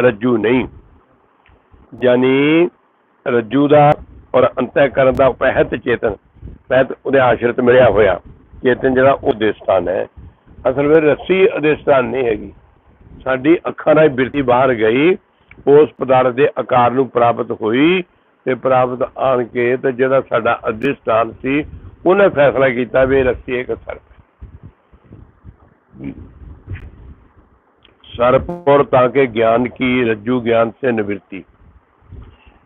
ਰੱਜੂ ਨਹੀਂ। ਯਾਨੀ ਰੱਜੂ ਦਾ ਔਰ ਅੰਤःਕਰਨ ਦਾ ਪਹਿਤ ਚੇਤਨ, ਪਹਿਤ ਉਹਦੇ ਆਸ਼ਰਿਤ ਮਿਲਿਆ ਹੋਇਆ। ਚੇਤਨ ਜਿਹੜਾ ਉਹ ਅਧਿਸ਼ਠਾਨ ਹੈ। ਅਸਲ ਵਿੱਚ ਰੱਸੀ ਅਧਿਸ਼ਠਾਨ ਨਹੀਂ ਹੈਗੀ। ਸਾਡੀ ਅੱਖਾਂ ਨਾਲ ਬਿਰਤੀ ਬਾਹਰ ਗਈ, ਉਸ ਪਦਾਰਥ ਦੇ ਆਕਾਰ ਨੂੰ ਪ੍ਰਾਪਤ ਹੋਈ ਤੇ ਪ੍ਰਾਪਤ ਆਣ ਕੇ ਤੇ ਜਿਹੜਾ ਸਾਡਾ ਅਧਿਸ਼ਠਾਨ ਸੀ, ਉਹਨੇ ਫੈਸਲਾ ਕੀਤਾ ਵੀ ਰੱਸੀ ਇੱਕ ਸਰਪ है सर्प और ताके ज्ञान की रज्जु ज्ञान से निवृत्ति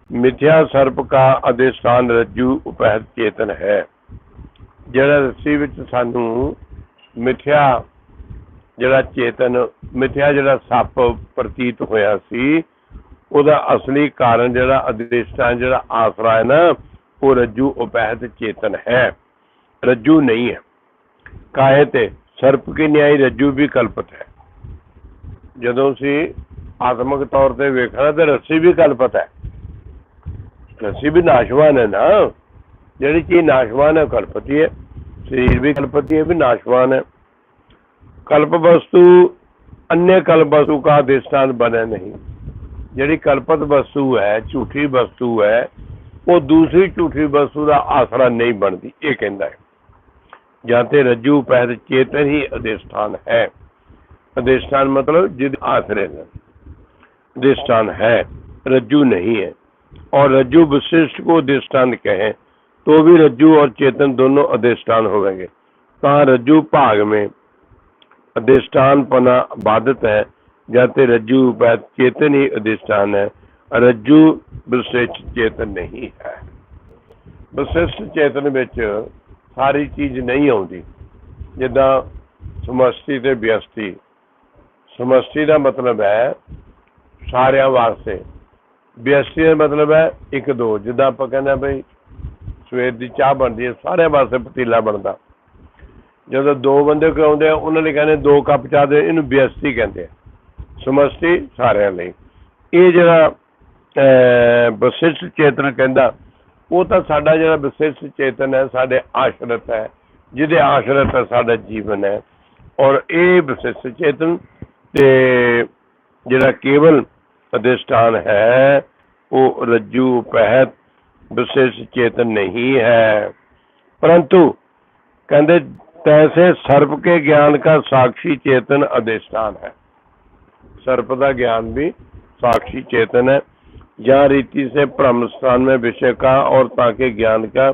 ਮਿਥਿਆ ਸਰਪ ਕਾ ਅਧਿਸ਼ਾਨ ਰੱਜੂ ਉਪਹਿਤ ਚੇਤਨ ਹੈ ਜਿਹੜਾ ਰੱਸੀ ਵਿੱਚ ਸਾਨੂੰ ਮਿਥਿਆ ਜਿਹੜਾ ਚੇਤਨ ਮਿਥਿਆ ਜਿਹੜਾ ਸੱਪ ਪ੍ਰਤੀਤ ਹੋਇਆ ਸੀ ਉਹਦਾ ਅਸਲੀ ਕਾਰਨ ਜਿਹੜਾ ਅਧਿਸ਼ਾਨ ਜਿਹੜਾ ਆਸਰਾ ਹੈ ਨਾ ਉਹ ਰੱਜੂ ਉਪਹਿਤ ਚੇਤਨ ਹੈ ਰੱਜੂ ਨਹੀਂ ਹੈ ਕਾਹੇ ਤੇ ਸਰਪ ਕੀ ਨਿਆਈ ਰੱਜੂ ਵੀ ਕਲਪਤ ਹੈ ਜਦੋਂ ਅਸੀਂ ਆਤਮਿਕ ਤੌਰ ਤੇ ਵੇਖਣਾ ਤੇ ਰੱਸੀ ਵੀ ਕਲਪਤ ਹੈ ਰੱਸੀ ਵੀ ਨਾਸ਼ਵਾਨ ਹੈ ਨਾ ਜਿਹੜੀ ਚੀਜ਼ ਨਾਸ਼ਵਾਨ ਹੈ ਉਹ ਕਲਪਤੀ ਹੈ ਸਰੀਰ ਵੀ ਕਲਪਤੀ ਹੈ ਵੀ ਨਾਸ਼ਵਾਨ ਹੈ ਕਲਪ ਵਸਤੂ अन्य कल्प वस्तु का अधिष्ठान बने नहीं ਜਿਹੜੀ ਕਲਪਤ ਵਸਤੂ ਹੈ ਝੂਠੀ ਵਸਤੂ ਹੈ ਉਹ ਦੂਸਰੀ ਝੂਠੀ ਵਸਤੂ ਦਾ ਆਸਰਾ ਨਹੀਂ ਬਣਦੀ ਇਹ ਕਹਿੰਦਾ ਹੈ ਜਾਂ ਤੇ ਰੱਜੂ ਪਹਿਤ ਚੇਤਨ ਹੀ ਅਧਿਸ਼ਠਾਨ ਹੈ ਅਧਿਸ਼ਠਾਨ मतलब जिद आश्रय है अधिष्ठान है रज्जू नहीं है और रज्जु विशिष्ट को अधिष्ठान कहें तो भी रज्जु और चेतन दोनों अधिष्ठान होंगे कहाँ रज्जु भाग में अधिष्ठान पना बाधित है जाते रज्जु पैत चेतन ही अधिष्ठान है रज्जु विशिष्ट चेतन नहीं है ਵਿਸ਼ਿਸ਼ਟ ਚੇਤਨ ਵਿੱਚ ਸਾਰੀ ਚੀਜ਼ ਨਹੀਂ ਆਉਂਦੀ ਜਿੱਦਾਂ ਸਮਸ਼ਟੀ ਤੇ ਵਿਅਸਤੀ ਸਮਸ਼ਟੀ ਦਾ ਮਤਲਬ ਹੈ ਸਾਰਿਆਂ ਵਾਸਤੇ। ਵਿਅਸਤੀ ਦਾ ਮਤਲਬ ਹੈ ਇੱਕ ਦੋ। ਜਿੱਦਾਂ ਆਪਾਂ ਕਹਿੰਦੇ ਹਾਂ ਬਈ ਸਵੇਰ ਦੀ ਚਾਹ ਬਣਦੀ ਹੈ, ਸਾਰਿਆਂ ਵਾਸਤੇ ਪਤੀਲਾ ਬਣਦਾ। ਜਦੋਂ ਦੋ ਬੰਦੇ ਕੋ ਆਉਂਦੇ ਆ, ਉਹਨਾਂ ਨੇ ਕਹਿੰਦੇ ਦੋ ਕੱਪ ਚਾਹ ਦੇ, ਇਹਨੂੰ ਵਿਅਸਤੀ ਕਹਿੰਦੇ ਆ। ਸਮਸ਼ਟੀ ਸਾਰਿਆਂ ਲਈ। ਇਹ ਜਿਹੜਾ ਵਿਸ਼ਿਸ਼ਟ ਚੇਤਨ ਕਹਿੰਦਾ, ਉਹ ਤਾਂ ਸਾਡਾ ਜਿਹੜਾ ਵਿਸ਼ਿਸ਼ਟ ਚੇਤਨ ਹੈ, ਸਾਡੇ ਆਸ਼ਰਤ ਹੈ। ਜਿਹਦੇ ਆਸ਼ਰਤ ਹੈ, ਸਾਡਾ ਜੀਵਨ ਹੈ। ਔਰ ਇਹ ਵਿਸ਼ਿਸ਼ਟ ਚੇਤਨ ਤੇ ਜਿਹੜਾ ਕੇਵਲ ਅਧਿਸ਼ਠਾਨ ਹੈ ਉਹ ਰੱਜੂ ਪਹਿਤ ਵਿਸ਼ੇਸ਼ ਚੇਤਨ ਨਹੀਂ ਹੈ परंतु कहते तैसे सर्प के ज्ञान का साक्षी चेतन अधिष्ठान है सर्प का ज्ञान भी साक्षी चेतन है जहाँ रीति से ब्रह्म स्थान में विषय का और ताके ज्ञान का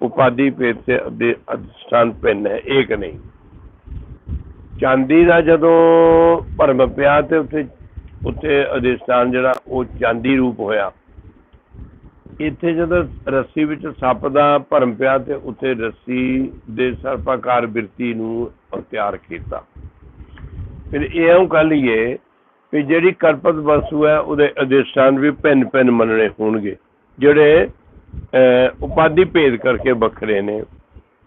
उपाधि भेद से अधि- अधिष्ठान भिन्न है एक नहीं ਚਾਂਦੀ ਦਾ ਜਦੋਂ ਭਰਮ ਪਿਆ ਤੇ ਉੱਥੇ ਉੱਥੇ ਅਧਿਸ਼ਠਾਨ ਜਿਹੜਾ ਉਹ ਚਾਂਦੀ ਰੂਪ ਹੋਇਆ। ਇੱਥੇ ਜਦੋਂ ਰੱਸੀ ਵਿੱਚ ਸੱਪ ਦਾ ਭਰਮ ਪਿਆ ਤੇ ਉੱਥੇ ਰੱਸੀ ਦੇ ਸਰਪਾਕਾਰ ਬਿਰਤੀ ਨੂੰ ਤਿਆਰ ਕੀਤਾ। ਫਿਰ ਇਉਂ ਕਹ ਲਈਏ ਵੀ ਜਿਹੜੀ ਕਲਪਤ ਵਸਤੂ ਹੈ ਉਹਦੇ ਅਧਿਸ਼ਠਾਨ ਵੀ ਭਿੰਨ ਭਿੰਨ ਮੰਨਣੇ ਹੋਣਗੇ। ਜਿਹੜੇ ਅਹ, ਉਪਾਧੀ ਭੇਦ ਕਰਕੇ ਵੱਖਰੇ ਨੇ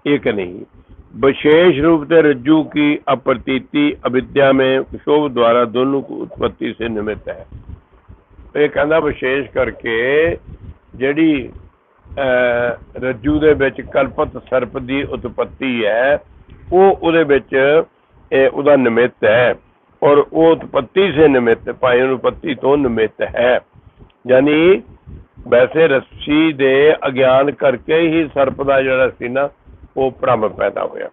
ਇੱਕ ਨਹੀਂ। विशेष रूप से रज्जु की अप्रतीति अविद्या में क्षोभ द्वारा दोनों को उत्पत्ति से निमित्त है ਇਹ ਕਹਿੰਦਾ ਵਿਸ਼ੇਸ਼ ਕਰਕੇ ਜਿਹੜੀ ਅਹ, ਰੱਜੂ ਦੇ ਵਿੱਚ ਕਲਪਤ ਸਰਪ ਦੀ ਉਤਪਤੀ ਹੈ ਉਹ ਉਹਦੇ ਵਿੱਚ ਇਹ ਉਹਦਾ ਨਿਮਿਤ ਹੈ ਔਰ ਉਹ ਉਤਪਤੀ ਸੇ ਨਿਮਿਤ ਭਾਈ ਉਤਪਤੀ ਤੋਂ ਨਿਮਿਤ ਹੈ ਯਾਨੀ ਵੈਸੇ ਰੱਸੀ ਦੇ ਅਗਿਆਨ ਕਰਕੇ ਹੀ ਸਰਪ ਦਾ ਜਿਹੜਾ ਸੀ ਨਾ वो प्रारंभ पैदा होया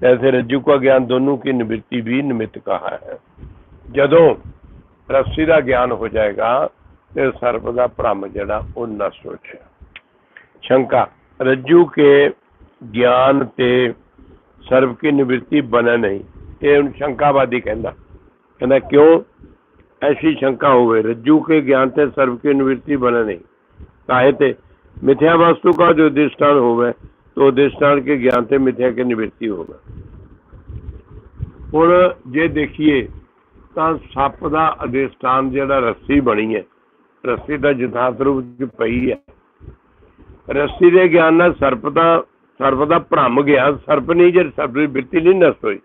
जैसे रज्जू का ज्ञान दोनों की निवृत्ति भी निमित्त कहा है ਜਦੋਂ ਰਸੀ ਦਾ ਗਿਆਨ ਹੋ ਜਾਏਗਾ ਤੇ ਸਰਬ ਦਾ ਭ੍ਰਮ ਜਿਹੜਾ ਉਹ ਨਸ਼ਟ ਹੋ ਜਾਏਗਾ ਸ਼ੰਕਾ ਰੱਜੂ ਕੇ ਗਿਆਨ ਤੇ ਸਰਬ ਕੀ ਨਿਵ੍ਰਿਤੀ ਬਣਾ ਨਹੀਂ ਇਹ ਹੁਣ ਸ਼ੰਕਾਵਾਦੀ ਕਹਿੰਦਾ ਕਹਿੰਦਾ ਕਿਉਂ ਐਸੀ ਸ਼ੰਕਾ ਹੋਵੇ ਰੱਜੂ ਕੇ ਗਿਆਨ ਤੇ ਸਰਬ ਕੀ ਨਿਵ੍ਰਿਤੀ ਬਣਾ ਨਹੀਂ ਕਾਹੇ ਤੇ ਮਿਥਿਆ ਵਸਤੂ ਕਾ ਜੋ ਦਿਸ਼ਟਾਨ ਹੋਵੇ तो अधिष्ठान के ज्ञान से मिथ्या की निवृत्ति होगा ਹੁਣ ਜੇ ਦੇਖੀਏ ਤਾਂ ਸੱਪ ਦਾ ਅਧਿਸ਼ਠਾਨ ਜਿਹੜਾ ਰੱਸੀ ਬਣੀ ਹੈ ਰੱਸੀ ਦਾ ਯਥਾਰਥ ਰੂਪ ਚ ਪਈ ਹੈ ਰੱਸੀ ਦੇ ਗਿਆਨ ਨਾਲ ਸਰਪ ਦਾ ਸਰਪ ਦਾ ਭ੍ਰਮ ਗਿਆ ਸਰਪ ਨਹੀਂ ਜੇ ਸਰਪ ਦੀ ਬਿਰਤੀ ਨਹੀਂ ਨਸ਼ਟ ਹੋਈ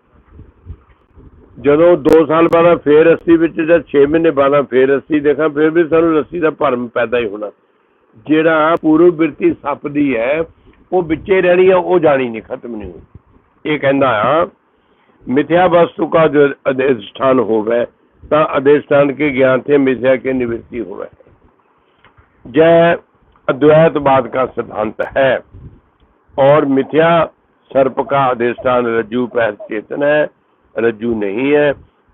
ਜਦੋਂ 2 ਸਾਲ ਬਾਅਦ ਫੇਰ ਰੱਸੀ ਵਿੱਚ ਜਦ 6 ਮਹੀਨੇ ਬਾਅਦ ਫੇਰ ਰੱਸੀ ਦੇਖਾਂ ਫੇਰ ਵੀ ਸਾਨੂੰ ਰੱਸੀ ਦਾ ਭਰਮ ਪੈਦਾ ਹੀ ਹੋਣਾ ਜਿਹੜਾ ਪੂਰਵ ਬਿਰਤੀ ਸੱਪ ਦੀ ਹੈ ਉਹ ਵਿੱਚੇ ਰਹਿਣੀ ਆ ਉਹ ਜਾਣੀ ਨਹੀਂ ਖਤਮ ਨਹੀਂ ਹੋਈ ਇਹ ਕਹਿੰਦਾ ਆ ਮਿਥਿਆ ਵਸਤੂ ਕਾ ਜੋ ਅਧਿਸ਼ਠਾਨ ਹੋਵੇ ਤਾਂ अधिष्ठान के ज्ञान से मिथ्या की निवृत्ति हुए जय अद्वैतवाद का सिद्धांत है और मिथ्या सर्प का अधिष्ठान रज्जु पर चेतन है रज्जु नहीं है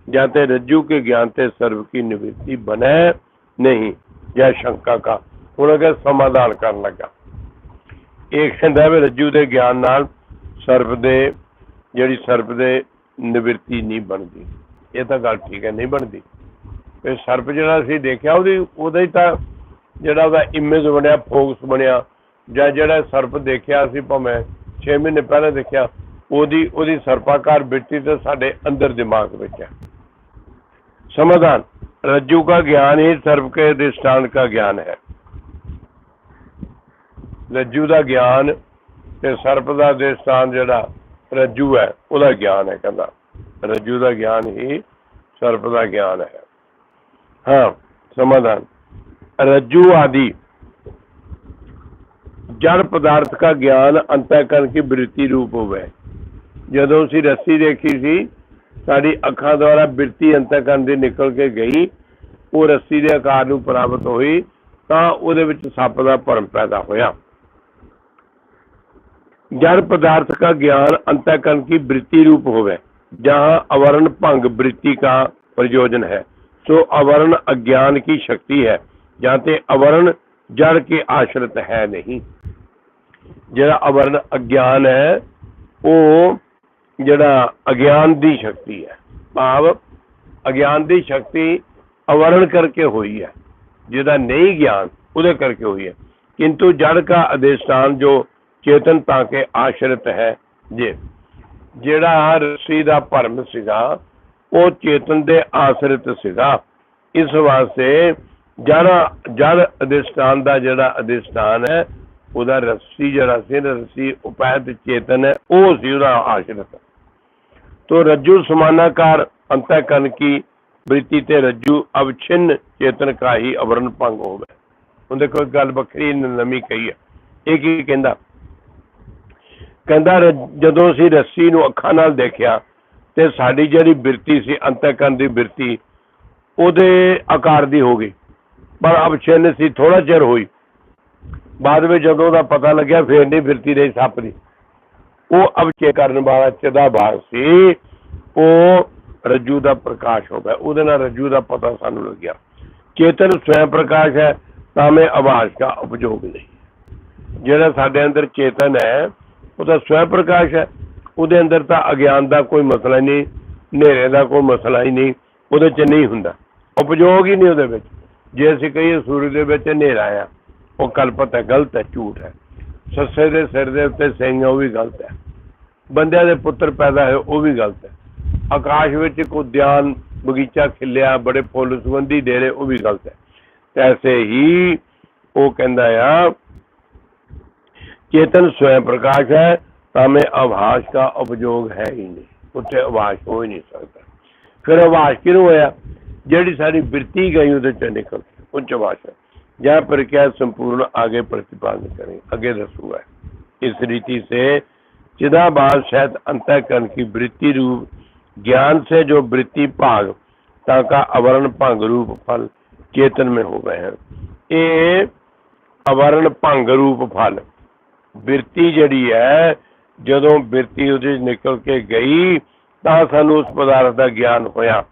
जाते रज्जु के ज्ञान से सर्व की निवृत्ति बने नहीं यह शंका का ਹੁਣ ਅਗਰ ਸਮਾਧਾਨ ਕਰਨ ਲੱਗਾ ਇਹ ਕਹਿੰਦਾ ਵੀ ਰੱਜੂ ਦੇ ਗਿਆਨ ਨਾਲ ਸਰਪ ਦੇ ਜਿਹੜੀ ਸਰਪ ਦੇ ਨਿਵਰਤੀ ਨਹੀਂ ਬਣਦੀ ਇਹ ਤਾਂ ਗੱਲ ਠੀਕ ਹੈ ਨਹੀਂ ਬਣਦੀ ਇਹ ਸਰਪ ਜਿਹੜਾ ਅਸੀਂ ਦੇਖਿਆ ਉਹਦੀ ਉਹਦਾ ਹੀ ਤਾਂ ਜਿਹੜਾ ਉਹਦਾ ਇਮੇਜ ਬਣਿਆ ਫੋਕਸ ਬਣਿਆ ਜਾਂ ਜਿਹੜਾ ਸਰਪ ਦੇਖਿਆ ਅਸੀਂ ਭਾਵੇਂ 6 ਮਹੀਨੇ ਪਹਿਲਾਂ ਦੇਖਿਆ ਉਹਦੀ ਉਹਦੀ ਸਰਪਾਕਾਰ ਬਿਰਤੀ ਤੇ ਸਾਡੇ ਅੰਦਰ ਦਿਮਾਗ ਵਿੱਚ ਹੈ समाधान रज्जु का ज्ञान ही सर्प के अधिष्ठान का ज्ञान है ਰੱਜੂ ਦਾ ਗਿਆਨ ਤੇ ਸਰਪ ਦਾ ਅਧਿਸ਼ਠਾਨ ਜਿਹੜਾ ਰੱਜੂ ਹੈ, ਉਹਦਾ ਗਿਆਨ ਹੈ ਕਹਿੰਦਾ। ਰੱਜੂ ਦਾ ਗਿਆਨ ਹੀ ਸਰਪ ਦਾ ਗਿਆਨ ਹੈ। ਹਾਂ, ਸਮਾਧਾਨ। ਰੱਜੂ ਆदि ਜੜ ਪਦਾਰਥ ਦਾ ਗਿਆਨ ਅੰਤःਕਰਨ ਕੀ ਬ੍ਰਿਤੀ ਰੂਪ ਹੋਵੇ। ਜਦੋਂ ਅਸੀਂ ਰੱਸੀ ਦੇਖੀ ਸੀ, ਸਾਡੀ ਅੱਖਾਂ ਦੁਆਰਾ ਬਿਰਤੀ ਅੰਤਕਰਨ ਦੀ ਨਿਕਲ ਕੇ ਗਈ, ਉਹ ਰੱਸੀ ਦੇ ਆਕਾਰ ਨੂੰ ਪ੍ਰਾਪਤ ਹੋਈ, ਤਾਂ ਉਹਦੇ ਵਿੱਚ ਸੱਪ ਦਾ ਭਰਮ ਪੈਦਾ ਹੋਇਆ। जड़ पदार्थ का ज्ञान अंतःकरण की वृत्ति रूप होवे जहाँ अवर्ण भंग वृत्ति का प्रयोजन है सो अवर्ण अज्ञान की शक्ति है जाते अवर्ण जड़ के आश्रित है नहीं ਜਿਹੜਾ ਅਵਰਨ ਅਗਿਆਨ ਹੈ ਉਹ ਜਿਹੜਾ ਅਗਿਆਨ ਦੀ ਸ਼ਕਤੀ ਹੈ ਭਾਵ ਅਗਿਆਨ ਦੀ ਸ਼ਕਤੀ ਅਵਰਨ ਕਰਕੇ ਹੋਈ ਹੈ ਜਿਹਦਾ ਨਹੀਂ ਗਿਆਨ ਉਹਦੇ ਕਰਕੇ ਹੋਈ ਹੈ किंतु जड़ का अधिष्ठान जो ਚੇਤਨ ਤਾਂ ਕੇ ਆਸ਼ਰਿਤ ਹੈ ਜੇ। ਜਿਹੜਾ ਰਸੀ ਦਾ ਭਰਮ ਸੀਗਾ, ਉਹ ਚੇਤਨ ਦੇ ਆਸ਼ਰਿਤ ਸੀਗਾ। ਇਸ ਵਾਸਤੇ ਜਿਹੜਾ ਜਦ ਅਧਿਸ਼ਠਾਨ ਦਾ ਜਿਹੜਾ ਅਧਿਸ਼ਠਾਨ ਹੈ, ਉਹਦਾ ਰਸੀ ਜਿਹੜਾ ਸੀ ਰਸੀ ਉਪਾਇ ਚੇਤਨ ਹੈ, ਉਹ ਸੀ ਉਹਦਾ ਆਸ਼ਰਿਤ। ਤੋ ਰਜੂ ਸਮਾਨਾਕਾਰ ਅੰਤਕਨ ਕੀ ਬ੍ਰਿਤੀ ਤੇ ਰੱਜੂ ਅਵਛਿੰਨ ਚੇਤਨ ਕਾਹੀ ਅਵਰਨ ਭੰਗ ਹੋਵੇ। ਉਹਦੇ ਕੋਈ ਗੱਲ ਵੱਖਰੀ ਨਮੀ ਕਹੀ ਹੈ। ਇਹ ਕੀ ਕਹਿੰਦਾ? ਕਹਿੰਦਾ ਰ- ਜਦੋਂ ਅਸੀਂ ਰੱਸੀ ਨੂੰ ਅੱਖਾਂ ਨਾਲ ਦੇਖਿਆ ਤੇ ਸਾਡੀ ਜਿਹੜੀ ਬਿਰਤੀ ਸੀ ਅੰਤਕਰਨ ਦੀ ਬਿਰਤੀ, ਉਹਦੇ ਆਕਾਰ ਦੀ ਹੋ ਗਈ। ਪਰ ਅਵਛਿन्न ਸੀ ਥੋੜਾ ਚਿਰ ਹੋਈ। ਬਾਅਦ ਵਿੱਚ ਜਦੋਂ ਉਹਦਾ ਪਤਾ ਲੱਗਿਆ, ਫੇਰ ਨਹੀਂ ਬਿਰਤੀ ਰਹੀ ਸੱਪ ਦੀ ਉਹ ਅਵਚੇ ਕਰਨ ਵਾਲਾ ਚਦਾ ਭਾਗ ਸੀ, ਉਹ ਰੱਜੂ ਦਾ ਪ੍ਰਕਾਸ਼ ਹੋ ਗਿਆ। ਉਹਦੇ ਨਾਲ ਰੱਜੂ ਦਾ ਪਤਾ ਸਾਨੂੰ ਲੱਗਿਆ। ਚੇਤਨ ਸਵੈ ਪ੍ਰਕਾਸ਼ ਹੈ, ਤਾਂ ਮੈਂ ਆਵਾਜ਼ ਦਾ ਉਪਯੋਗ ਨਹੀਂ। ਜਿਹੜਾ ਸਾਡੇ ਅੰਦਰ ਚੇਤਨ ਹੈ ਉਹ ਤਾਂ ਸਵੈ ਪ੍ਰਕਾਸ਼ ਹੈ। ਉਹਦੇ ਅੰਦਰ ਤਾਂ ਅਗਿਆਨ ਦਾ ਕੋਈ ਮਸਲਾ ਹੀ ਨਹੀਂ, ਹਨੇਰੇ ਦਾ ਕੋਈ ਮਸਲਾ ਹੀ ਨਹੀਂ, ਉਹਦੇ 'ਚ ਨਹੀਂ ਹੁੰਦਾ। ਉਪਯੋਗ ਹੀ ਨਹੀਂ ਉਹਦੇ ਵਿੱਚ। ਜੇ ਅਸੀਂ ਕਹੀਏ ਸੂਰਜ ਦੇ ਵਿੱਚ ਹਨੇਰਾ ਆ, ਉਹ ਕਲਪਤ ਹੈ, ਗਲਤ ਹੈ, ਝੂਠ ਹੈ। ਸੱਸੇ ਦੇ ਸਿਰ ਦੇ ਉੱਤੇ ਸਿੰਘ ਉਹ ਵੀ ਗਲਤ ਹੈ। ਬੰਦਿਆਂ ਦੇ ਪੁੱਤਰ ਪੈਦਾ ਹੋਏ, ਉਹ ਵੀ ਗਲਤ ਹੈ। ਆਕਾਸ਼ ਵਿੱਚ ਇੱਕ ਉਦਿਆਨ, ਬਗੀਚਾ ਖਿਲਿਆ, ਬੜੇ ਫੁੱਲ ਸੁਗੰਧੀ ਦੇ ਰਹੇ ਉਹ ਵੀ ਗਲਤ ਹੈ। ਤੇ ਐਸੇ ਹੀ ਉਹ ਕਹਿੰਦਾ ਆ चेतन स्वयं प्रकाश है हमें आभास का उपयोग है ही नहीं ਉੱਥੇ ਆਵਾਜ਼ ਹੋ ਹੀ ਨਹੀਂ ਸਕਦਾ ਫਿਰ ਆਵਾਜ਼ ਕਿਹਨੂੰ ਹੋਇਆ ਜਿਹੜੀ ਸਾਡੀ ਬਿਰਤੀ ਗਈ ਉਹਦੇ ਚ ਨਿਕਲ ਕੇ ਉੱਚ ਆਵਾਜ਼ ਹੈ जहाँ पर क्या संपूर्ण आगे प्रतिपादन करें आगे दसूगा इस रीति से चिदाभास सहित अंतःकरण की वृत्ति रूप ज्ञान से जो वृत्ति भाग ताका आवरण भंग रूप फल चेतन में हो गए हैं ये आवरण भंग रूप फल ਬਿਰਤੀ ਜਿਹੜੀ ਹੈ, ਜਦੋਂ ਬਿਰਤੀ ਉਹਦੇ ਚ ਨਿਕਲ ਕੇ ਗਈ, ਤਾਂ ਸਾਨੂੰ ਉਸ ਪਦਾਰਥ ਦਾ ਗਿਆਨ ਹੋਇਆ।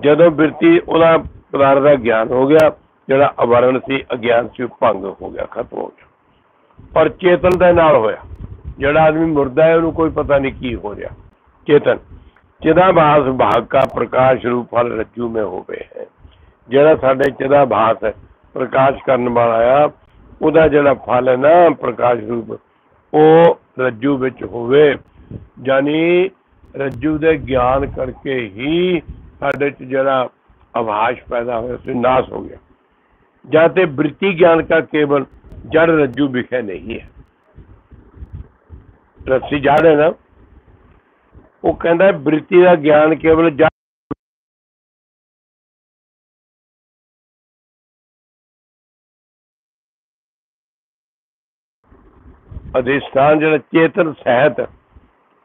ਜਦੋਂ ਬਿਰਤੀ ਉਹਦਾ ਪਦਾਰਥ ਦਾ ਗਿਆਨ ਹੋ ਗਿਆ, ਜਿਹੜਾ ਅਵਰਣ ਸੀ, ਅਗਿਆਨ ਸੀ, ਉਹ ਭੰਗ ਹੋ ਗਿਆ, ਖਤਮ ਹੋ ਗਿਆ। ਪਰ ਚੇਤਨ ਦੇ ਨਾਲ ਹੋਇਆ। ਜਿਹੜਾ ਆਦਮੀ ਮੁਰਦਾ ਹੈ, ਉਹਨੂੰ ਕੋਈ ਪਤਾ ਨਹੀਂ ਕੀ ਹੋ ਰਿਹਾ। ਚੇਤਨ, ਚਿਦਾਭਾਸ ਭਾਗ का ਪ੍ਰਕਾਸ਼ ਰੂਪ ਫਲ ਰੱਜੂ ਮੇ ਹੋਵੇ ਹੈ। ਜਿਹੜਾ ਸਾਡੇ ਚਿਦਾਭਾਸ ਹੈ, ਪ੍ਰਕਾਸ਼ ਕਰਨ ਵਾਲਾ ਆ ਉਹਦਾ ਜਿਹੜਾ ਫਲ ਹੈ ਨਾ ਪ੍ਰਕਾਸ਼ ਰੂਪ, ਉਹ ਰੱਜੂ ਵਿੱਚ ਹੋਵੇ। ਯਾਨੀ ਰੱਜੂ ਦੇ ਗਿਆਨ ਕਰਕੇ ਹੀ ਸਾਡੇ 'ਚ ਜਿਹੜਾ ਅਵਾਸ ਪੈਦਾ ਹੋਇਆ ਸੀ, ਨਾਸ ਹੋ ਗਿਆ। ਜਾਂ ਤੇ ਬ੍ਰਿਤੀ ਗਿਆਨ ਦਾ ਕੇਵਲ ਜੜ ਰੱਜੂ ਵਿਖੇ ਨਹੀਂ ਹੈ। ਰੱਸੀ ਜੜ ਹੈ ਨਾ, ਉਹ ਕਹਿੰਦਾ ਬ੍ਰਿਤੀ ਦਾ ਗਿਆਨ ਕੇਵਲ अधिष्ठान जरा चेतन सहित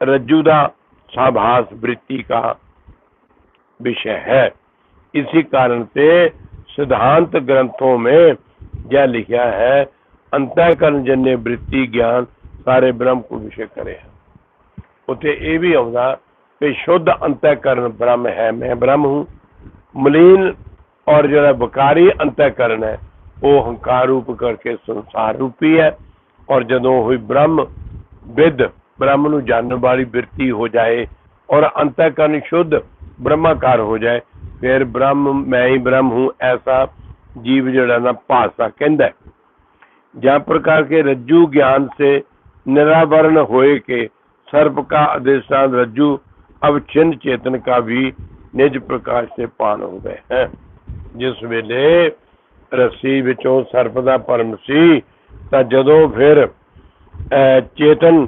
रज्जु का साभास वृत्ति का विषय है इसी कारण से सिद्धांत ग्रंथों में यह लिखा है अंतःकरण जन्य वृत्ति ज्ञान ਸਾਰੇ ਬ੍ਰਹਮ ਕੋ ਵਿਸ਼ੇ ਕਰੇ ਉਥੇ ਇਹ ਵੀ ਆਉਂਦਾ ਕਿ ਸ਼ੁੱਧ ਅੰਤःਕਰਨ ਬ੍ਰਹਮ ਹੈ ਮੈਂ ਬ੍ਰਹਮ ਹੂੰ ਮਲੀਨ ਔਰ ਜਿਹੜਾ ਵਿਕਾਰੀ ਅੰਤःਕਰਨ ਹੈ ਉਹ ਹੰਕਾਰ ਰੂਪ ਕਰਕੇ ਸੰਸਾਰ ਰੂਪੀ ਹੈ ਔਰ ਜਦੋਂ ਹੋਈ ਬ੍ਰਹਮ ਵਿਦ ਬ੍ਰਹਮ ਨੂੰ ਜਾਣਨ ਵਾਲੀ ਬਿਰਤੀ ਹੋ ਜਾਏ ਔਰ ਅੰਤःਕਰਨ ਸ਼ੁੱਧ ਬ੍ਰਹਮਾਕਾਰ ਹੋ ਜਾਏ ਫਿਰ ਬ੍ਰਹਮ ਮੈਂ ਹੀ ਬ੍ਰਹਮ ਹੂੰ ਐਸਾ जीव जड़ा ना भाषा कहता है जहाँ प्रकार के रज्जु ज्ञान से निरावरण होए के सर्प का अधिष्ठान रज्जु अवचिन्न चेतन का भी निज प्रकाश से पान हो गए हैं ਜਿਸ ਵੇਲੇ ਰੱਸੀ ਵਿੱਚੋਂ ਸਰਪ ਦਾ ਭਰਮ ਸੀ ਤਾਂ ਜਦੋਂ ਫਿਰ ਚੇਤਨ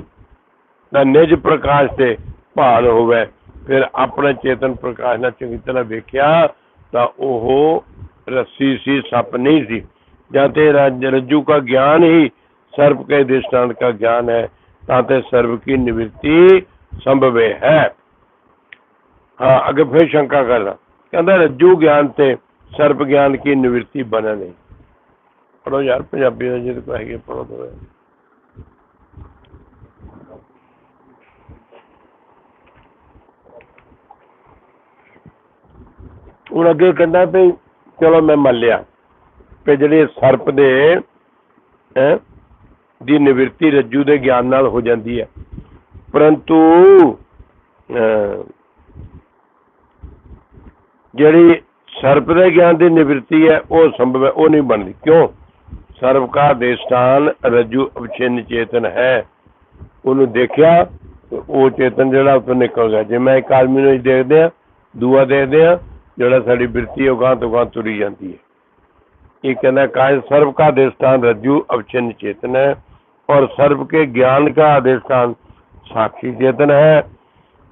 ਦਾ ਨਿਜ ਪ੍ਰਕਾਸ਼ ਤੇ ਭਾਲ ਹੋਵੇ, ਫਿਰ ਆਪਣੇ ਚੇਤਨ ਪ੍ਰਕਾਸ਼ ਨਾਲ ਚੰਗੀ ਤਰ੍ਹਾਂ ਵੇਖਿਆ, ਤਾਂ ਉਹ ਰੱਸੀ ਸੀ, ਸੱਪ ਨਹੀਂ ਸੀ। ਜਾਂ ਤੇ ਰੱਜੂ ਦਾ ਗਿਆਨ ਹੀ ਸਰਬ ਕੇ ਦਿਸ਼ਟਾਂਤ ਦਾ ਗਿਆਨ ਹੈ, ਤਾਂ ਤੇ ਸਰਬ ਕੀ ਨਿਵਰਤੀ ਸੰਭਵ ਹੈ। ਹਾਂ, ਅਗੇ ਫਿਰ ਸ਼ੰਕਾ ਕਰਦਾ। ਕਹਿੰਦਾ ਰੱਜੂ ਗਿਆਨ ਤੇ ਸਰਬ ਗਿਆਨ ਕੀ ਨਿਵਰਤੀ ਬਣਾ ਨਹੀਂ ਪੜੋ ਯਾਰ ਪੰਜਾਬੀ ਦਾ ਜਿਹਦੇ ਕੋਲ ਹੈਗੇ ਪੜੋ ਦੋ ਹੁਣ ਅੱਗੇ ਕਹਿੰਦਾ ਵੀ ਚਲੋ ਮੈਂ ਮੰਨ ਲਿਆ ਕਿ ਜਿਹੜੇ ਸਰਪ ਦੇ ਦੀ ਨਿਵਰਤੀ ਰੱਜੂ ਦੇ ਗਿਆਨ ਨਾਲ ਹੋ ਜਾਂਦੀ ਹੈ। ਪਰੰਤੂ ਜਿਹੜੀ ਸਰਪ ਦੇ ਗਿਆਨ ਦੀ ਨਿਵਰਤੀ ਹੈ, ਉਹ ਸੰਭਵ ਹੈ, ਉਹ ਨਹੀਂ ਬਣਦੀ। ਕਿਉਂ? ਸਰਪ ਦਾ ਦੇਸਤਾਨ ਰੱਜੂ ਅਵਚਿੰਨ ਚੇਤਨ ਹੈ ਉਹਨੂੰ ਦੇਖਿਆ ਤੇ ਉਹ ਚੇਤਨ ਜਿਹੜਾ ਉੱਥੋਂ ਨਿਕਲ ਗਿਆ ਜੇ ਮੈਂ ਇੱਕ ਆਦਮੀ ਨੂੰ ਦੇਖਦੇ ਆ ਦੂਆ ਦੇਖਦੇ ਆ ਜਿਹੜਾ ਸਾਡੀ ਬਿਰਤੀ ਉਹ ਗਾਂ ਤੋਂ ਗਾਂ ਤੁਰੀ ਜਾਂਦੀ ਹੈ ये कहना है काहे सर्व का अधिष्ठान रज्जु अवचिन्न चेतन है और सर्व के ज्ञान का अधिष्ठान साक्षी चेतन है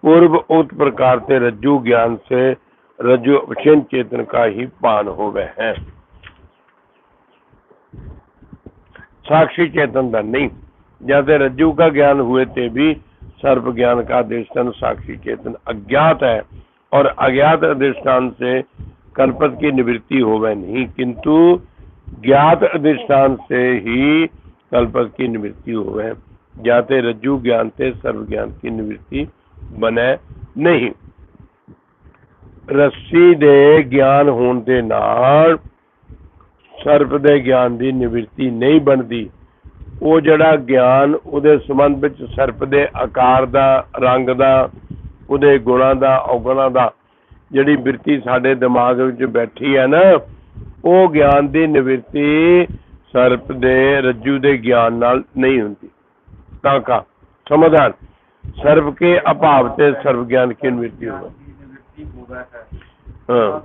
पूर्व उक्त प्रकार से रज्जु ज्ञान से रज्जु अवचिन्न चेतन का ही पान हो गए हैं साक्षी चेतन धन नहीं। जैसे रज्जू का ज्ञान हुए थे भी सर्प ज्ञान का अधिष्ठान साक्षी चेतन अज्ञात है और अज्ञात अधिष्ठान से कल्पत की निवृत्ति होवे नहीं, किंतु ज्ञात अधिष्ठान से ही कल्पत की निवृत्ति होवे। जाते रज्जु ज्ञान से सर्व ज्ञान की निवृत्ति बने नहीं। रस्सी दे ज्ञान होने नाल ਸਰਪ ਦੇ ਗਿਆਨ ਦੀ ਨਿਵਰਤੀ ਨਹੀਂ ਬਣਦੀ। ਉਹ ਜਿਹੜਾ ਗਿਆਨ ਉਹਦੇ ਸੰਬੰਧ ਵਿੱਚ ਸਰਪ ਦੇ ਆਕਾਰ ਦਾ ਰੰਗ ਦਾ ਉਹਦੇ ਗੁਣਾਂ ਦਾ ਔਗਣਾਂ ਦਾ ਜਿਹੜੀ ਬਿਰਤੀ ਸਾਡੇ ਦਿਮਾਗ ਵਿੱਚ ਬੈਠੀ ਹੈ ਨਾ ਉਹ ਗਿਆਨ ਦੀ ਨਿਵਰਤੀ ਸਰਪ ਦੇ ਰੱਜੂ ਦੇ ਗਿਆਨ ਨਾਲ ਨਹੀਂ ਹੁੰਦੀ। ਤਾਂ ਕਾ ਸਮਾਧਾਨ ਸਰਪ ਕੇ ਅਭਾਵ ਤੇ ਸਰਪ ਗਿਆਨ ਕੀ ਨਿਵਰਤੀ ਹੋਵੇ? ਹਾਂ।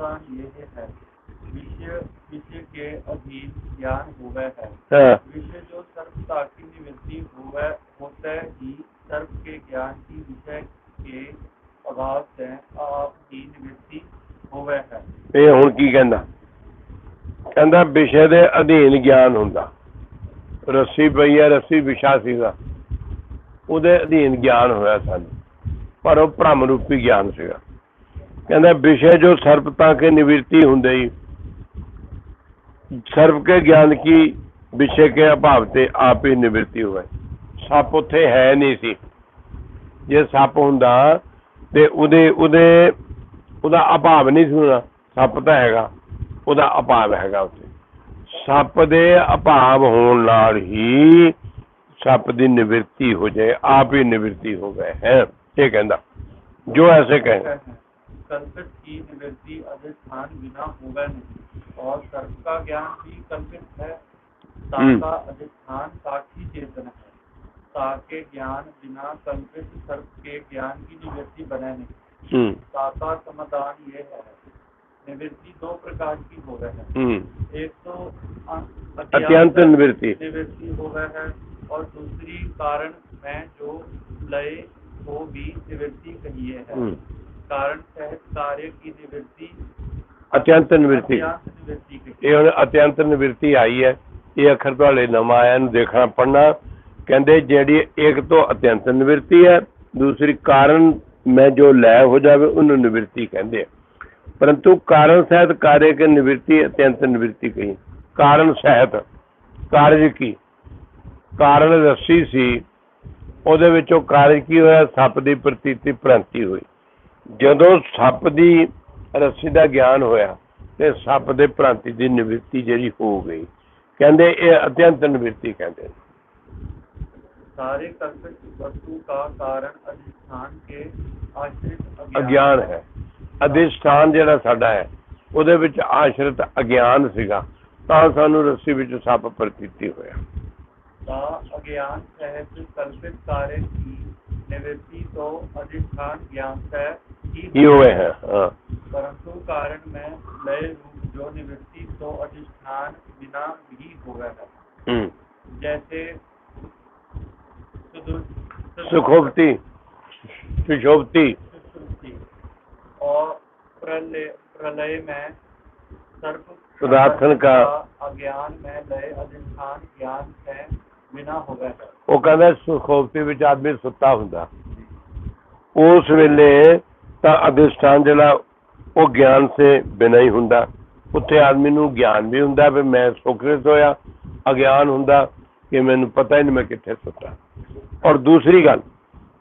हुआ है हाँ समाधान ये है विषय विषय के अधीन ज्ञान हुआ है हाँ विषय जो सर्वता की निवृत्ति हुआ होता ही सर्व के ज्ञान की विषय के अभाव से आपकी निवृत्ति हुआ है ਇਹ ਹੁਣ ਕੀ ਕਹਿੰਦਾ ਕਹਿੰਦਾ ਵਿਸ਼ੇ ਦੇ ਅਧੀਨ ਗਿਆਨ ਹੁੰਦਾ ਰੱਸੀ ਪਈ ਹੈ ਰੱਸੀ ਵਿਸ਼ਾ ਸੀਗਾ ਉਹਦੇ ਅਧੀਨ ਗਿਆਨ ਹੋਇਆ ਸਾਨੂੰ ਪਰ ਉਹ ਭ੍ਰਮ ਰੂਪੀ ਗਿਆਨ ਸੀਗਾ ਕਹਿੰਦਾ ਵਿਸ਼ੇ ਜੋ ਸਰਪਤਾ ਕੇ ਨਿਵਰਤੀ ਹੁੰਦੇ ਹੀ सर्व के ज्ञान की विषय के अभाव ਤੇ ਆਪ ਹੀ ਨਿਵਰਤੀ ਹੋਵੇ ਸੱਪ ਉੱਥੇ ਹੈ ਨਹੀਂ ਸੀ ਜੇ ਸੱਪ ਹੁੰਦਾ ਤੇ ਉਹਦੇ ਉਹਦੇ ਉਹਦਾ ਅਭਾਵ ਨਹੀਂ ਸੀ ਹੋਣਾ ਸੱਪ ਤਾਂ ਹੈਗਾ ਉਹਦਾ ਅਭਾਵ ਹੈਗਾ ਉੱਥੇ ਸੱਪ ਦੇ ਅਭਾਵ ਹੋਣ ਨਾਲ ਹੀ ਸੱਪ ਦੀ ਨਿਵਰਤੀ ਹੋ ਜਾਏ ਆਪ ਹੀ ਨਿਵਰਤੀ ਹੋ ਗਏ ਹੈ ਇਹ ਕਹਿੰਦਾ ਜੋ ਐਸੇ ਕਹੇ कल्पित की निवृत्ति अधिष्ठान बिना होगा नहीं। और सर्व का ज्ञान भी कल्पित है। हम्म। ताका अधिष्ठान साक्षी चेतन है। ताके ज्ञान बिना कल्पित सर्व के ज्ञान की निवृत्ति बने नहीं। ਹੂੰ ताका समाधान ये है। निवृत्ति दो प्रकार की हो गए है। एक तो अत्यंत निवृत्ति। निवृत्ति हो गए है और दूसरी कारण में जो लय को भी निवृत्ति कहिए है। ਅਤਿਅੰਤ ਨਿਵਰਤੀ। ਇਹ ਹੁਣ ਅਤਿਅੰਤ ਨਿਵਰਤੀ ਆਈ ਹੈ। ਇਹ ਅਖਰ ਤੁਹਾਡੇ ਨਵਾਂ ਆਇਆ ਨੂੰ ਦੇਖਣਾ ਪੜਨਾ ਕਹਿੰਦੇ ਜਿਹੜੀ ਇੱਕ ਤੋਂ ਅਤਿਅੰਤ ਨਿਵਰਤੀ ਹੈ ਦੂਸਰੀ ਕਾਰਨ ਮੈਂ ਜੋ ਲੈ ਹੋ ਜਾਵੇ ਉਹਨੂੰ ਨਿਵਰਤੀ ਕਹਿੰਦੇ ਪਰੰਤੂ ਕਾਰਨ ਸਹਿਤ ਕਾਰਜ ਕੇ ਨਿਵਰਤੀ ਅਤਿਅੰਤ ਨਿਵਰਤੀ ਕਹੀ। ਕਾਰਨ ਸਹਿਤ ਕਾਰਜ ਕੀ? ਕਾਰਨ ਰੱਸੀ ਸੀ ਉਹਦੇ ਵਿੱਚੋਂ ਕਾਰਜ ਕੀ ਹੋਇਆ? ਸੱਪ ਦੀ ਪ੍ਰਤੀਤੀ ਭ੍ਰਾਂਤੀ ਹੋਈ। ਜਦੋਂ ਸੱਪ ਦੀ ਰੱਸੀ ਦਾ ਗਿਆਨ ਹੋਇਆ ਤੇ ਸੱਪ ਦੇ ਭ੍ਰਾਂਤੀ ਦੀ ਨਿਵਿਰਤੀ ਜਿਹੜੀ ਹੋ ਗਈ। ਕਹਿੰਦੇ ਇਹ ਅਤਿਅੰਤ ਨਿਵਿਰਤੀ ਕਹਿੰਦੇ ਨੇ। सारे कल्पित वस्तु ਜਿਹੜਾ ਸਾਡਾ ਹੈ ਉਹਦੇ ਵਿੱਚ ਆਸ਼ਰਿਤ ਅਗਿਆਨ ਸੀਗਾ ਤਾਂ ਸਾਨੂੰ ਰੱਸੀ ਵਿੱਚ ਸੱਪ ਪ੍ਰਤੀਤੀ ਹੋਇਆ। ਤਾਂ ਅਗਿਆਨ ਸਹਿਤ ਕਲਪਿਤ ਕਾਰਨ ਨਿਵਰਤੀ ਤੋਂ ਅਧਿਸ਼ਠਾਨ ਗਿਆਨ ਸਹਿਤ ही ਕੀ ਹੋਏ ਹੈ ਹਾਂ परंतु कारण में लय रूप जो निवृत्ति तो अधिष्ठान बिना ही हो गया है ਹੂੰ जैसे सुदु- सुदु- ਸੁਖੋਪਤੀ ਸੁਸ਼ੋਭਤੀ सुषुप्ति और प्रलय प्रलय में सर्प पदार्थन का- अज्ञान में लय अधिष्ठान ज्ञान से बिना हो गया है ਉਹ ਕਹਿੰਦਾ ਸੁਖੋਪਤੀ ਵਿੱਚ ਆਦਮੀ ਸੁੱਤਾ ਹੁੰਦਾ ਉਸ ਵੇਲੇ ਤਾਂ ਅਧਿਸ਼ਠਾਨ ਜਿਹੜਾ ਉਹ ਗਿਆਨ ਸੇ ਬਿਨਾ ਹੀ ਹੁੰਦਾ। ਉੱਥੇ ਆਦਮੀ ਨੂੰ ਗਿਆਨ ਵੀ ਹੁੰਦਾ ਵੀ ਮੈਂ ਸੁਖਰਿਤ ਹੋਇਆ, ਅਗਿਆਨ ਹੁੰਦਾ ਕਿ ਮੈਨੂੰ ਪਤਾ ਹੀ ਨਹੀਂ ਮੈਂ ਕਿੱਥੇ ਸੁੱਤਾ ਔਰ ਦੂਸਰੀ ਗੱਲ,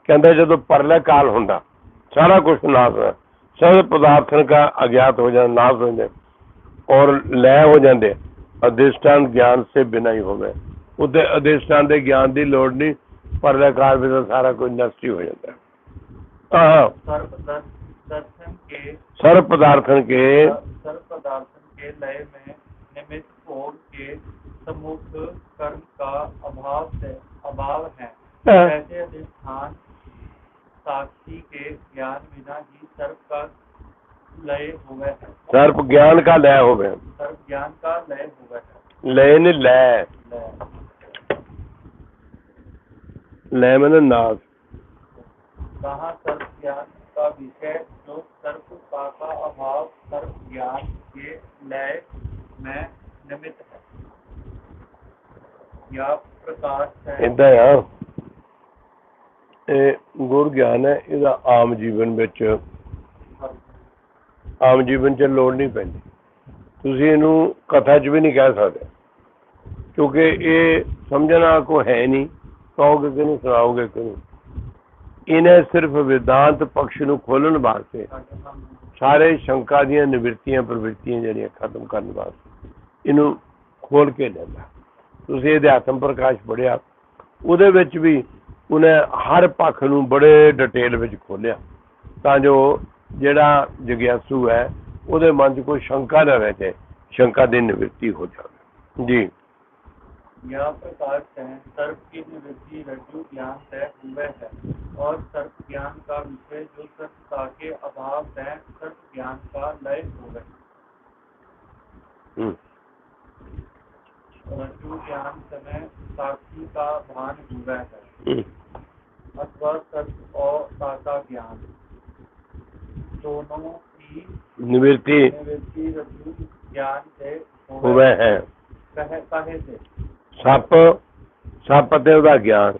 ਕਹਿੰਦਾ ਜਦੋਂ ਪਰਲੇ ਕਾਲ ਹੁੰਦਾ, ਸਾਰਾ ਕੁਝ ਨਾਸ ਹੈ ਸਭ ਪਦਾਰਥਨ ਦਾ ਅਗਿਆਤ ਹੋ ਜਾਂਦਾ, ਨਾਸ ਹੋ ਜਾਂਦਾ ਔਰ ਲੈ ਹੋ ਜਾਂਦੇ, ਅਧਿਸ਼ਠਾਨ ਗਿਆਨ ਸੇ ਬਿਨਾਂ ਹੀ ਹੋਵੇ। ਉਹਦੇ ਅਧਿਸ਼ਠਾਨ ਦੇ ਗਿਆਨ ਦੀ ਲੋੜ ਨਹੀਂ, ਪਰਲੇ ਕਾਲ ਵਿੱਚ ਸਾਰਾ ਕੁਝ ਨਸ਼ਟ ਹੀ ਹੋ ਜਾਂਦਾ। सर्पदर्शन के के लय में निमित्त और के कर्म का अभाव अभाव है। हाँ। ऐसे अधिष्ठान साक्षी के ज्ञान बिना ही सर्व का लय हो। गए सर्व ज्ञान का लय हो। गए सर्प ज्ञान का लय हो। गए लय। ने लय। लय मैंने नाश कहाँ सर्व ज्ञान का विषय जो सर्व का का अभाव सर्व ज्ञान के लय में निमित्त है या प्रकाश है ਇਦਾਂ ਆ ਇਹ ਗੁਰ ਗਿਆਨ ਹੈ ਇਹਦਾ ਆਮ ਜੀਵਨ ਵਿੱਚ ਆਮ ਜੀਵਨ 'ਚ ਲੋੜ ਨਹੀਂ ਪੈਂਦੀ ਤੁਸੀਂ ਇਹਨੂੰ ਕਥਾ 'ਚ ਵੀ ਨਹੀਂ ਕਹਿ ਸਕਦੇ ਕਿਉਂਕਿ ਇਹ ਸਮਝਣਾ ਕੋ ਹੈ ਨਹੀਂ ਕਹੋਗੇ ਕਿਹਨੂੰ ਸੁਣਾਓਗੇ ਕਿਹਨੂੰ ਇਹਨੇ ਸਿਰਫ ਵਿਦਾਂਤ ਪਕਸ਼ ਨੂੰ ਖੋਲਣ ਵਾਸਤੇ ਸਾਰੇ ਸ਼ੰਕਾ ਦੀਆਂ ਨਿਵਰਤੀਆਂ, ਪ੍ਰਵਿਰਤੀਆਂ ਜਿਹੜੀਆਂ ਖਤਮ ਕਰਨ ਵਾਸਤੇ ਇਹਨੂੰ ਖੋਲ ਕੇ ਲੈਂਦਾ ਤੁਸੀਂ ਇਹਦੇ ਆਤਮ ਪ੍ਰਕਾਸ਼ ਪੜਿਆ ਉਹਦੇ ਵਿੱਚ ਵੀ ਉਹਨੇ ਹਰ ਪੱਖ ਨੂੰ ਬੜੇ ਡਿਟੇਲ ਵਿੱਚ ਖੋਲਿਆ ਤਾਂ ਜੋ ਜਿਹੜਾ ਜਗਿਆਸੂ ਹੈ, ਉਹਦੇ ਮਨ 'ਚ ਕੋਈ ਸ਼ੰਕਾ ਨਾ ਰਹੇ ਤੇ ਸ਼ੰਕਾ ਦੀ ਨਿਵਰਤੀ ਹੋ ਜਾਵੇ। ਜੀ। यह प्रकाश है सर्प की निवृत्ति रज्जु ज्ञान से हुए है और सर्प ज्ञान का विषय जो सत्यता के अभाव से सर्प ज्ञान का लय हुए हम्म। रज्जु ज्ञान समय साक्षी का भान हुए है। हम्म। अथवा सर्प और साका ज्ञान। दोनों की निवृत्ति निवृत्ति रज्जु ज्ञान से हुए है। कहे, कहे से? ਸੱਪ ਸੱਪ ਤੇ ਉਹਦਾ ਗਿਆਨ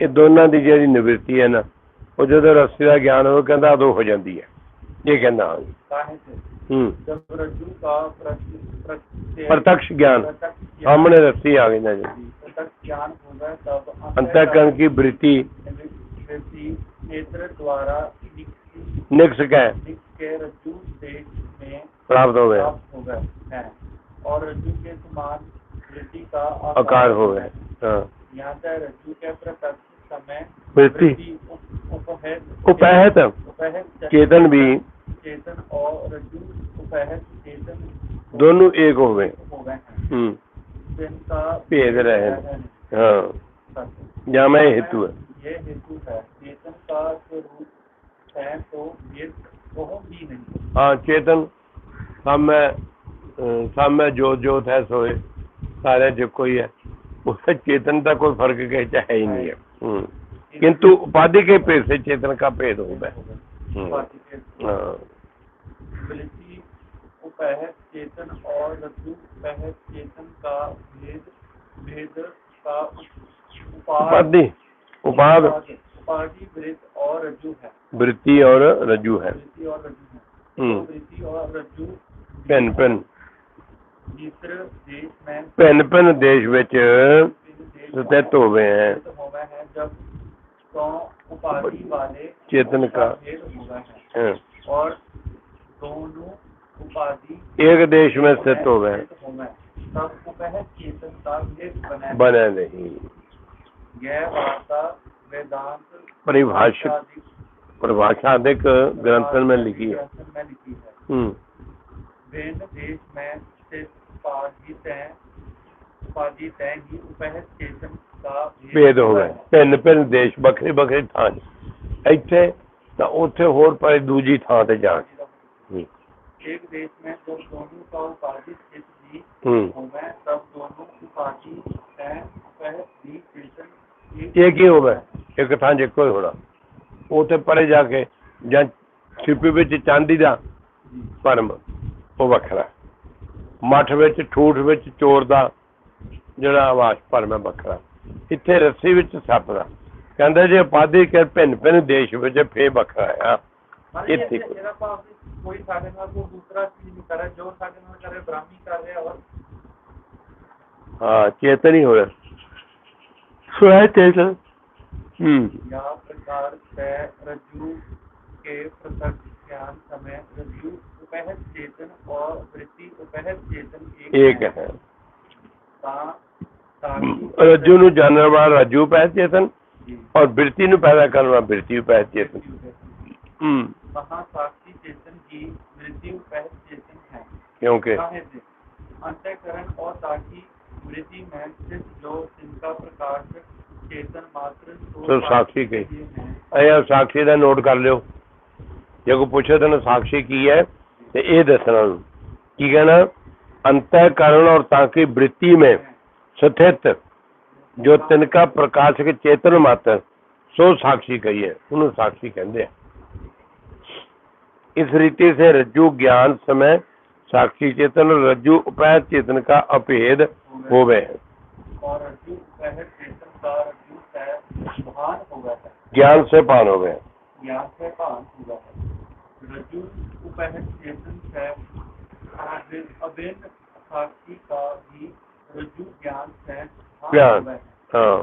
ਇਹ ਦੋਨਾਂ ਦੀ ਜਿਹੜੀ ਨਿਵਰਤੀ ਹੈ ਨਾ ਉਹ ਜਦੋਂ ਰਸਤੇ ਦਾ ਗਿਆਨ ਉਹ ਕਹਿੰਦਾ ਉਦੋਂ ਹੋ ਜਾਂਦੀ ਹੈ ਇਹ ਕਹਿੰਦਾ ਹਾਂ ਜੀ। कहे से ਹੂੰ जब रज्जु का प्रत्य- प्रत्यय- ਪ੍ਰਤੱਖ ਗਿਆਨ प्रत्यक्ष ज्ञान- ਸਾਹਮਣੇ ਰੱਸੀ ਆ ਗਈ ਨਾ ਜੀ प्रत्यक्ष ज्ञान होगा तब ਅੰਤःਕਰਨ ਕੀ ਬ੍ਰਿਤੀ व्यक्ति नेत्र द्वारा निक्ष ਨਿਕਸ ਕੈ निक्ष के रज्जु देश में ਪ੍ਰਾਪਤ ਹੋਵੇ प्राप्त हो गए हैं और रज्जु के समान आकार हो गए हाँ। यहाँ रज्जु के समय वृत्ति उपहत चेतन भी। चेतन और रज्जु उपहत चेतन दोनों एक हो। गए हम्म। भेद रहे हाँ। जामा हेतु है। ये हेतु है। चेतन का है तो नहीं। हाँ चेतन सब में सब में जोत जोत है सोए। सारा जो कोई है उससे चेतन का कोई फ़र्क कहता है ही नहीं है। हम्म। किंतु उपाधि के भेद से चेतन का भेद होता हम्म। हाँ। चेतन और चेतन का भेद भेद का उपाधि। उपाध उपाधि वृत्त और है। वृत्ति और रजू है। वृत्ति और रजू हम्म। Pen pen. ਭਿੰਨ ਭਿੰਨ ਦੇਸ਼ ਵਿੱਚ विभिन्न देश ਸਥਿਤ ਹੋਵੇ ਹੈ स्थित हुआ है जब तो उपाधि वाले चेतन का भेद हुआ है ਹਾਂ। और दोनों उपाधि एक देश में स्थित होवे हैं स्थित हुए हैं। तब उपह चेतन का भेद बना है। बने नहीं यह वार्ता वेदांत परिभाषित आदि परिभाषा अधिक ग्रंथन में लिखी है ग्रंथन में लिखी है हम्म, भिन्न देश में स्थित उपाधित है उपाधित है ही उपह चेतन का ਭੇਦ ਹੋਵੇ है। ਭਿੰਨ ਭਿੰਨ ਦੇਸ਼ ਵੱਖਰੇ ਵੱਖਰੇ ਥਾਂ 'ਚ। ਇੱਥੇ ਤਾਂ ਉੱਥੇ ਹੋਰ ਪਰ ਦੂਜੀ ਥਾਂ ਤੇ ਜਾਣ ਹੂੰ, एक देश में जब दोनों का उपाधि स्थित भी ਹੂੰ। होवे तब दोनों उपाधि है उपह भी चेतन एक ਇਹ ਕੀ ਹੋਵੇ ਇੱਕ ਥਾਂ 'ਚ ਇੱਕੋ ਹੀ ਹੋਣਾ ਉੱਥੇ ਪਰੇ ਜਾ ਕੇ ਜਾਂ ਛਿਪੀ ਵਿੱਚ ਚਾਂਦੀ ਦਾ ਭਰਮ ਉਹ ਵੱਖਰਾ ਮੱਠ ਵਿੱਚ ਠੂਠ ਵਿੱਚ ਚੋਰ ਦਾ ਜਿਹੜਾ ਆਵਾਜ਼ ਪਰ ਮੈਂ ਬੱਕਰਾ ਇੱਥੇ ਰੱਸੀ ਵਿੱਚ ਸੱਪ ਦਾ। ਕਹਿੰਦੇ ਜੇ ਪਾਦੀ ਕੇ ਭਿੰਨ ਭਿੰਨ ਦੇਸ਼ ਵਿੱਚ ਫੇ ਬੱਕਰਾ ਆ। ਇੱਥੇ ਕੋਈ ਸਾਡੇ ਨਾਲ ਕੋਈ ਦੂਸਰਾ ਚੀਜ਼ ਨਹੀਂ ਕਰੇ ਜੋ ਸਾਡੇ ਨਾਲ ਕਰੇ ਬ੍ਰਾਹਮੀ ਕਰ ਰਿਹਾ ਹੋਰ। ਹਾਂ ਚੇਤਨ ਹੀ ਹੋਇਆ। ਸੋਇਆ ਚੇਤਨ। ਹੂੰ। ਯਾ ਪ੍ਰਕਾਰ ਤੇ ਰਜੂ ਕੇ ਪ੍ਰਤੱਖ ਗਿਆਨ ਸਮੇਂ ਰਜੂ उपह चेतन और वृत्ति उपह चेतन एक, एक है ता- ताकि- ਰੱਜੂ ਨੂੰ ਜਾਣਨ ਵਾਲਾ ਰੱਜੂ ਪੈ ਚੇਤਨ जी, ਔਰ ਬਿਰਤੀ ਨੂੰ ਪੈਦਾ ਕਰਨ ਵਾਲਾ ਬਿਰਤੀ ਪੈ ਚੇਤਨ ਹੂੰ वहाँ साक्षी चेतन की वृत्ति उपह चेतन है ਕਿਉਂਕਿ काहे से? अंतःकरण और ताकि वृत्ति में स्थित जो जिनका प्रकाश चेतन मात्र तो तो साक्षी के। ये हैं। ਇਹ ਸਾਖੀ ਦਾ ਨੋਟ ਕਰ ਲਿਓ ਜੇ ਕੋਈ ਪੁੱਛੇ ਤੈਨੂੰ ਸਾਖੀ ਕੀ ਹੈ तो ये दसण की कहना, अंतकरण और ताकि वृत्ति में स्थित जो तिनका प्रकाश के चेतन मात्र, सो साक्षी कही है उन्हें साक्षी कहते हैं। इस रीति से रज्जु ज्ञान समय साक्षी चेतन और रज्जु उपाय चेतन का अपेद हो। गए ज्ञान से पान हो। गए ज्ञान से पान हो गए रज्जु उपहन चेतन अभिन्न साक्षी का भी रज्जु ज्ञान सह ज्ञान हाँ।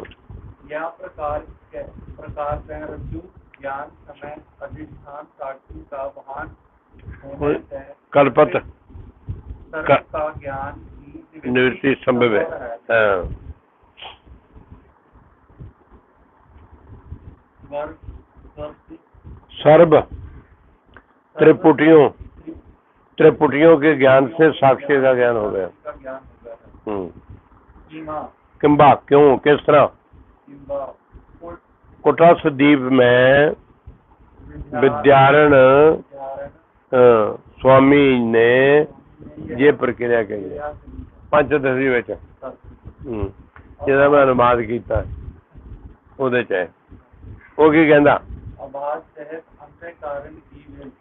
यह प्रकार प्रकार सह रज्जु ज्ञान समय अधिष्ठान साक्षी का वाहन कल्पत का ज्ञान निवृत्ति संभव है। हाँ। सर्व त्रिपुटियों त्रिपुटियों के ज्ञान से साक्षी का ज्ञान हो गया का ज्ञान हो गया है हम्म सीमा किम्बा क्यों किस तरह किंबा कुट कुटस द्वीप में विद्यारण विद्यारण अ, स्वामी ने ये प्रक्रिया कही है ਪੰਚਦਸ਼ੀ ਵਿੱਚ ਹੂੰ ਜਿਹਦਾ ਮੈਂ ਅਨੁਵਾਦ ਕੀਤਾ ਉਹਦੇ ਚ ਹੈ ਉਹ ਕੀ ਕਹਿੰਦਾ आवाज तहत अंतःकरण की वृत्ति अंतःकरण की वृत्ति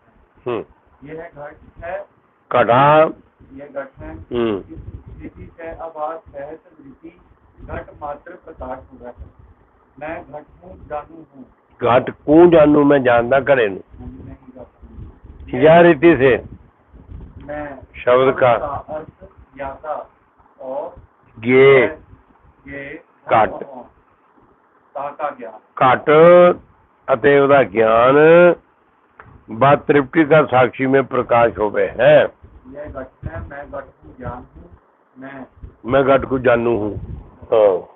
हम्म, यह घट है कटा यह घट है हम्म, इस स्थिति से आभास सहत वृत्ति घट मात्र प्रकाश हुआ है मैं घट हूँ जानू हूँ घट कू जानू मैं जानदा घड़े नु नहीं घट हूँ। यह रीति से मैं शब्द का अर्थ ज्ञाता और गे ये घट। का ज्ञान ਘਟ ਅਤੇ ਉਹਦਾ ਗਿਆਨ बात तृप्ति का साक्षी में प्रकाश होवे है। मैं घट को जानू हूँ हाँ।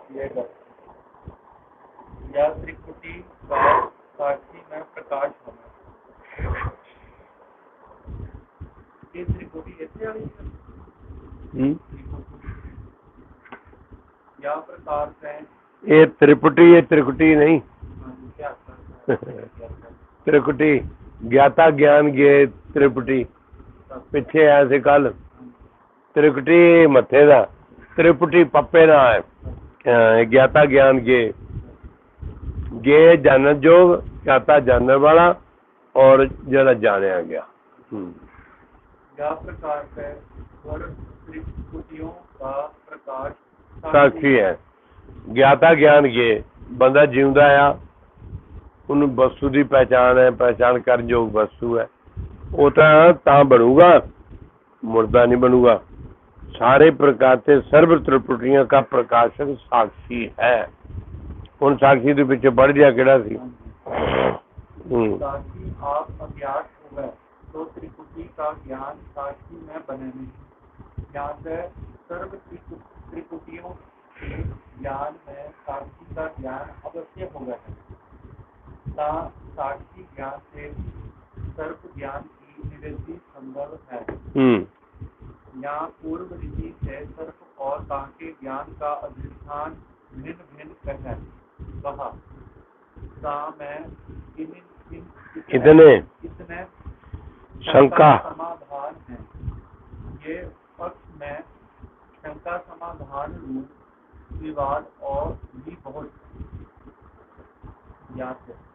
हम्म। ये त्रिपुटी त्रिकुटी नहीं। त्रिकुटी। ਗਿਆਤਾ ਗਿਆਨ ਗੇ ਤ੍ਰਿਪਟੀ ਪਿੱਛੇ ਆਇਆ ਸੀ ਕੱਲ ਤ੍ਰਿਪਟੀ ਮੱਥੇ ਦਾ ਤ੍ਰਿਪਟੀ ਪੱਪੇ ਦਾ ਹੈ ਗਿਆਤਾ ਗਿਆਨ ਗੇ ਗੇ ਜਾਣਨ ਜੋਗ ਗਿਆਤਾ ਜਾਣਨ ਵਾਲਾ ਔਰ ਜਿਹੜਾ ਜਾਣਿਆ ਗਿਆ ਹੂੰ ਦਾ ਪ੍ਰਕਾਸ਼ ਹੈ ਔਰ ਤ੍ਰਿਪਟੀਆਂ ਦਾ ਪ੍ਰਕਾਸ਼ ਸਾਖੀ ਹੈ ਗਿਆਤਾ ਗਿਆਨ ਗੇ ਬੰਦਾ ਜਿਉਂਦਾ ਆ ਉਹਨੂੰ ਵਸਤੂ ਦੀ ਪਹਿਚਾਣ ਹੈ ਪਹਿਚਾਣ ਕਰਨ ਯੋਗ ਵਸਤੂ ਹੈ ਉਹ ਤਾਂ ਤਾਂ ਬਣੂਗਾ ਮੁਰਦਾ ਨਹੀਂ ਬਣੂਗਾ सारे प्रकार से सर्व त्रिपुटियों का प्रकाशक साक्षी है ਹੁਣ ਸਾਖੀ ਦੇ ਪਿੱਛੇ ਪੜ ਗਿਆ ਕਿਹੜਾ ਸੀ ਹੂੰ ताकि आप अज्ञात हो गए तो त्रिपुटी का ज्ञान साक्षी में बने नहीं ज्ञान है सर्व त्रिपु- त्रिपुटियों के ज्ञान में साक्षी का ज्ञान अवश्य हो गया साक्षी ज्ञान से सर्व ज्ञान की निवृत्ति संभव है। यहाँ पूर्व रीति से सर्प और तांके ज्ञान का अधिष्ठान भिन्न भिन्न कहा। मैं इन इन कितने? कितने शंका। समाधान है। ये पक्ष में शंका समाधान रूप विवाद और भी बहुत ज्ञात है।